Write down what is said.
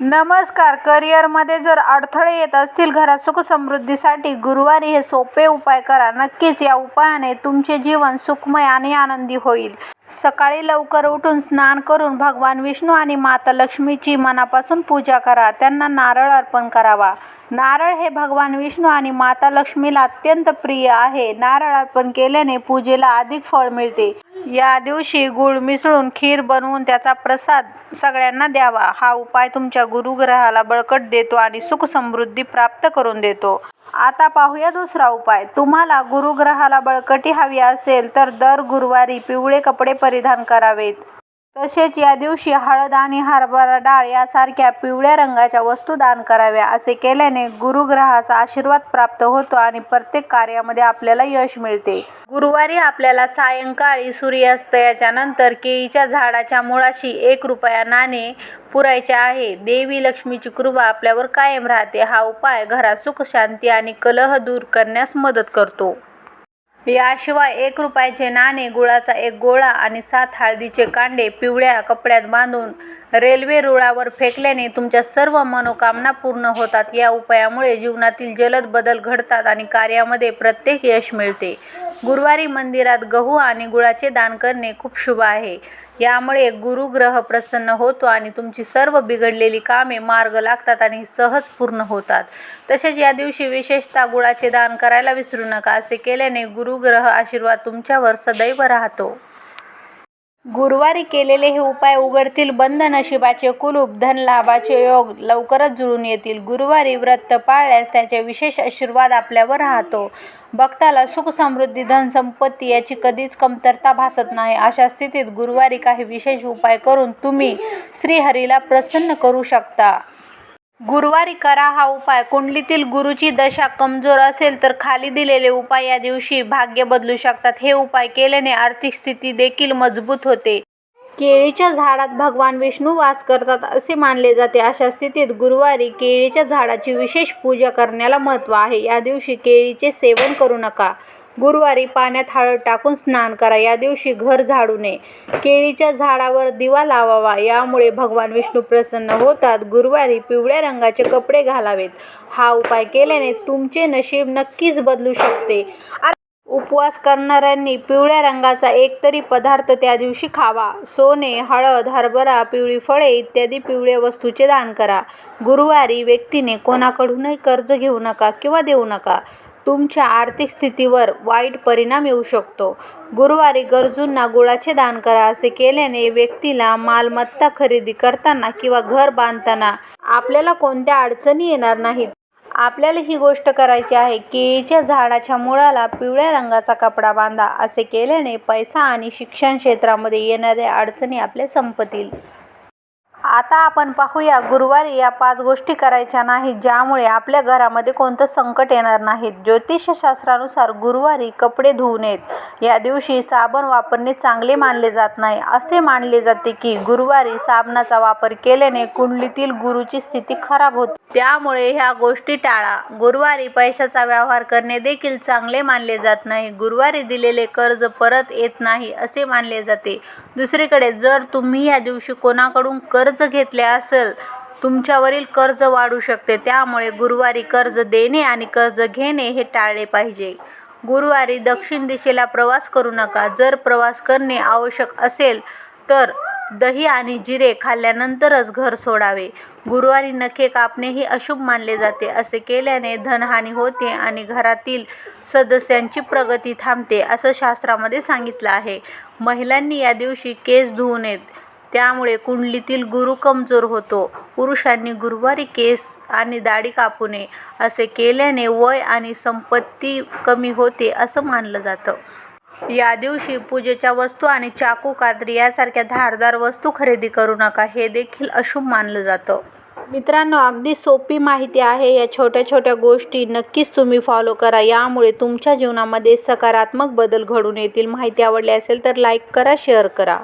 नमस्कार. करिअरमध्ये जर अडथळे येत असतील घरात सुखसमृद्धीसाठी गुरुवारी हे सोपे उपाय करा. नक्कीच या उपायाने तुमचे जीवन सुखमय आणि आनंदी होईल. सकाळी लवकर उठून स्नान करून भगवान विष्णू आणि माता लक्ष्मीची मनापासून पूजा करा. त्यांना नारळ अर्पण करावा. नारळ हे भगवान विष्णू आणि माता लक्ष्मीला अत्यंत प्रिय आहे. नारळ अर्पण केल्याने पूजेला अधिक फळ मिळते. या दिवशी गूळ मिसळून खीर बनवून त्याचा प्रसाद सगळ्यांना द्यावा. हा उपाय तुमच्या गुरुग्रहाला बळकट देतो आणि सुख समृद्धी प्राप्त करून देतो. आता पाहूया दुसरा उपाय. तुम्हाला गुरुग्रहाला बळकटी हवी असेल तर दर गुरुवारी पिवळे कपडे परिधान करावेत. तसेच या दिवशी हळद आणि हरभरा डाळ यासारख्या पिवळ्या रंगाच्या वस्तू दान कराव्या असे केल्याने गुरुग्रहाचा आशीर्वाद प्राप्त होतो आणि प्रत्येक कार्यामध्ये आपल्याला यश मिळते. गुरुवारी आपल्याला सायंकाळी सूर्यास्ताच्या नंतर केळीच्या झाडाच्या मुळाशी एक रुपया नाणे पुरायचे आहे. देवी लक्ष्मीची कृपा आपल्यावर कायम राहते. हा उपाय घरात सुख शांती आणि कलह दूर करण्यास मदत करतो. याशिवाय एक रुपयाचे नाणे गुळाचा एक गोळा आणि सात हळदीचे कांडे पिवळ्या कपड्यात बांधून रेल्वे रुळावर फेकल्याने तुमच्या सर्व मनोकामना पूर्ण होतात. या उपायामुळे जीवनातील जलद बदल घडतात आणि कार्यामध्ये प्रत्येक यश मिळते. गुरुवारी मंदिरात गहू आणि गुळाचे दान करणे खूप शुभ आहे. यामुळे गुरुग्रह प्रसन्न होतो आणि तुमची सर्व बिघडलेली कामे मार्ग लागतात आणि सहज पूर्ण होतात. तसेच या दिवशी विशेषतः गुळाचे दान करायला विसरू नका. असे केल्याने गुरुग्रह आशीर्वाद तुमच्यावर सदैव राहतो. गुरुवारी केलेले हे उपाय उघडतील बंद नशिबाचे कुलूप धनलाभाचे योग लवकरच जुळून येतील. गुरुवारी व्रत पाळल्यास त्याचे विशेष आशीर्वाद आपल्यावर राहतो. भक्ताला सुख समृद्धी धनसंपत्ती याची कधीच कमतरता भासत नाही. अशा स्थितीत गुरुवारी काही विशेष उपाय करून तुम्ही श्रीहरीला प्रसन्न करू शकता. गुरुवारी करा हा उपाय. कुंडलीतील गुरुची दशा कमजोर असेल तर खाली दिलेले उपाय या दिवशी भाग्य बदलू शकतात. हे उपाय केल्याने आर्थिक स्थिती देखील मजबूत होते. केळीच्या झाडात भगवान विष्णू वास करतात असे मानले जाते. अशा स्थितीत गुरुवारी केळीच्या झाडाची विशेष पूजा करण्याला महत्त्व आहे. या दिवशी केळीचे सेवन करू नका. गुरुवारी पाण्यात हळद टाकून स्नान करा. या दिवशी घर झाडू नये. केळीच्या झाडावर दिवा लावावा. यामुळे भगवान विष्णू प्रसन्न होतात. गुरुवारी पिवळ्या रंगाचे कपडे घालावेत. हा उपाय केल्याने तुमचे नशीब नक्कीच बदलू शकते. उपवास करणाऱ्यांनी पिवळ्या रंगाचा एकतरी पदार्थ त्या दिवशी खावा. सोने हळद हरभरा पिवळी फळे इत्यादी पिवळ्या वस्तूचे दान करा. गुरुवारी व्यक्तीने कोणाकडूनही कर्ज घेऊ नका किंवा देऊ नका. तुमच्या आर्थिक स्थितीवर वाईट परिणाम येऊ शकतो. गुरुवारी गरजूंना गुळाचे दान करा असे केल्याने व्यक्तीला मालमत्ता खरेदी करताना किंवा घर बांधताना आपल्याला कोणत्या अडचणी येणार नाहीत. आपल्याला ही गोष्ट करायची आहे केळीच्या झाडाच्या मुळाला पिवळ्या रंगाचा कपडा बांधा असे केल्याने पैसा आणि शिक्षण क्षेत्रामध्ये येणाऱ्या अडचणी आपल्या संपतील. आता आपण पाहूया गुरुवारी या पाच गोष्टी करायच्या नाहीत ज्यामुळे आपल्या घरामध्ये कोणतं संकट येणार नाहीत. ज्योतिषशास्त्रानुसार गुरुवारी कपडे धुवू नयेत. या दिवशी साबण वापरणे चांगले मानले जात नाही. असे मानले जाते की गुरुवारी साबणाचा वापर केल्याने कुंडलीतील गुरुची स्थिती खराब होते. त्यामुळे ह्या गोष्टी टाळा. गुरुवारी पैशाचा व्यवहार करणे देखील चांगले मानले जात नाही. गुरुवारी दिलेले कर्ज परत येत नाही असे मानले जाते. दुसरीकडे जर तुम्ही या दिवशी कोणाकडून कर्ज घेतले असेल तुमच्यावरील कर्ज वाढू शकते. त्यामुळे गुरुवारी कर्ज देणे आणि कर्ज घेणे हे टाळले पाहिजे. गुरुवारी दक्षिण दिशेला प्रवास करू नका. जर प्रवास करणे आवश्यक असेल तर दही आणि जिरे खाल्ल्यानंतरच घर सोडावे. गुरुवारी नखे कापणे हे अशुभ मानले जाते. असे केल्याने धनहानी होते आणि घरातील सदस्यांची प्रगती थांबते असं शास्त्रामध्ये सांगितलं आहे. महिलांनी या दिवशी केस धुवू नयेत. त्यामुळे कुंडलीतील गुरु कमजोर होतो. पुरुषांनी गुरुवारी केस आणि दाढी कापू नये असे केल्याने वय आणि संपत्ती कमी होते असं मानलं जातं. या दिवशी पूजेच्या वस्तू आणि चाकू कात्री यासारख्या धारदार वस्तू खरेदी करू नका हे देखील अशुभ मानलं जातं. मित्रांनो अगदी सोपी माहिती आहे. या छोट्या छोट्या गोष्टी नक्कीच तुम्ही फॉलो करा. यामुळे तुमच्या जीवनामध्ये सकारात्मक बदल घडून येतील. माहिती आवडली असेल तर लाईक करा शेअर करा.